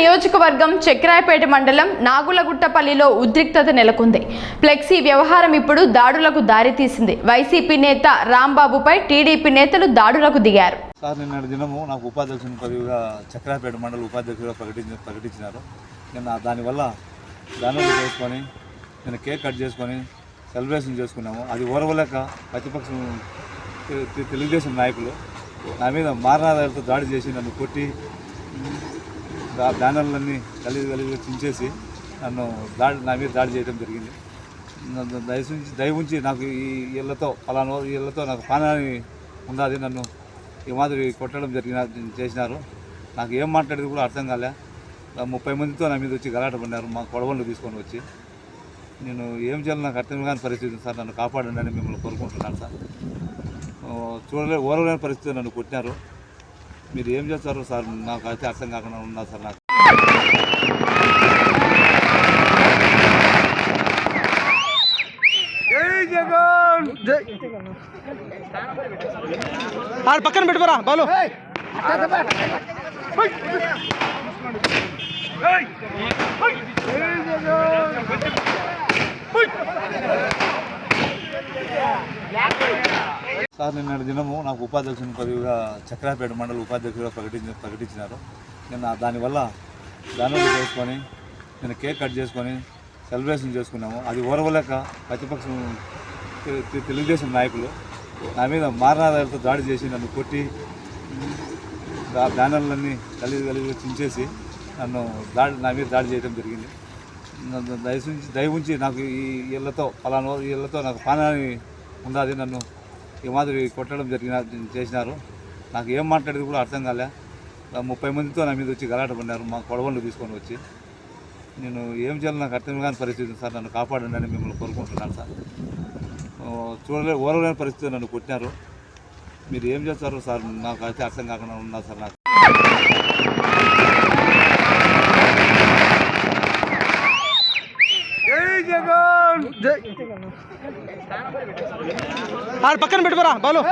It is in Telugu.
నియోజకవర్గం చక్రాయపేట మండలం నాగులగుట్టపల్లిలో ఉద్రిక్తత నెలకొంది. ఫ్లెక్సీ వ్యవహారం ఇప్పుడు దాడులకు దారితీసింది. వైసీపీ నేత రాంబాబుపై టీడీపీ నేతలు దాడులకు దిగారు. సార్ నిన్నటి దినము నాకు ఉపాధ్యక్షుని పదవిగా చక్రాయపేట మండల ఉపాధ్యక్షుడిగా ప్రకటించి ప్రకటించినారు. నేను దానివల్ల దానాలు చేసుకొని నేను కేక్ కట్ చేసుకొని సెలబ్రేషన్ చేసుకున్నాము. అది ఓరవలేక ప్రతిపక్షం తెలుగుదేశం నాయకులు నా మీద మారణాదాలతో దాడి చేసి నన్ను కొట్టి బ్యానర్లన్నీ కలిగి కలిగి చించేసి నన్ను దాడి నా మీద దాడి చేయడం జరిగింది. నన్ను దయచుంచి దయ ఉంచి నాకు ఈ ఇళ్ళతో పలానా ఇళ్ళతో నాకు ప్రాణాన్ని ఉన్నది నన్ను ఈ మాదిరి కొట్టడం జరిగిన చేసినారు. నాకు ఏం మాట్లాడేది కూడా అర్థం కాలే. ముప్పై మందితో నా మీద వచ్చి గలాట పడినారు. మా కొడవళ్ళు తీసుకొని వచ్చి. నేను ఏం చేయాలో నాకు అర్థం కాని పరిస్థితి సార్. నన్ను కాపాడండి అని మిమ్మల్ని కోరుకుంటున్నాను సార్. చూడలే ఓరలేని పరిస్థితి నన్ను కొట్టినారు. మీరు ఏం చేస్తారు సార్? నాకు అయితే అర్థం కాకుండా ఉన్నా సార్ నాకు. ఆడ పక్కన పెట్టుకోరా బాలు. సార్ నిన్నటి దినము నాకు ఉపాధ్యక్షుని పదవిగా చక్రాపేట మండల ఉపాధ్యక్షుడిగా ప్రకటించి ప్రకటించినారు. నేను దానివల్ల దానివల్ల చేసుకొని నేను కేక్ కట్ చేసుకొని సెలబ్రేషన్ చేసుకున్నాము. అది ఓరవలేక ప్రతిపక్షం తెలుగుదేశం నాయకులు నా మీద మారణాదాలతో దాడి చేసి నన్ను కొట్టి ఆ బ్యానర్లన్నీ కలిగి కలిగి చించేసి నన్ను దాడి నా మీద దాడి చేయడం జరిగింది. నన్ను దయ ఉంచి నాకు ఈ ఇళ్ళతో పలానా ఈ ఇళ్ళతో నాకు పానాన్ని ఉన్నది నన్ను ఈ మాదిరి కొట్టడం జరిగిన చేసినారు. నాకు ఏం మాట్లాడేది కూడా అర్థం కాలే. ఆ ముప్పై మందితో నా మీద వచ్చి గలాట పడినారు మా కొడవళ్ళు తీసుకొని వచ్చి. నేను ఏం చేయాలో నాకు అర్థం కాని పరిస్థితి సార్. నన్ను కాపాడండి అని మిమ్మల్ని కోరుకుంటున్నాను సార్. చూడలే ఓరలేని పరిస్థితి నన్ను కొట్టినారు. మీరు ఏం చేస్తారు సార్ నాకు అయితే అర్థం కాకుండా ఉన్నా సార్ నాకు. ఆడ పక్కన పెట్టుకోరా బాలు.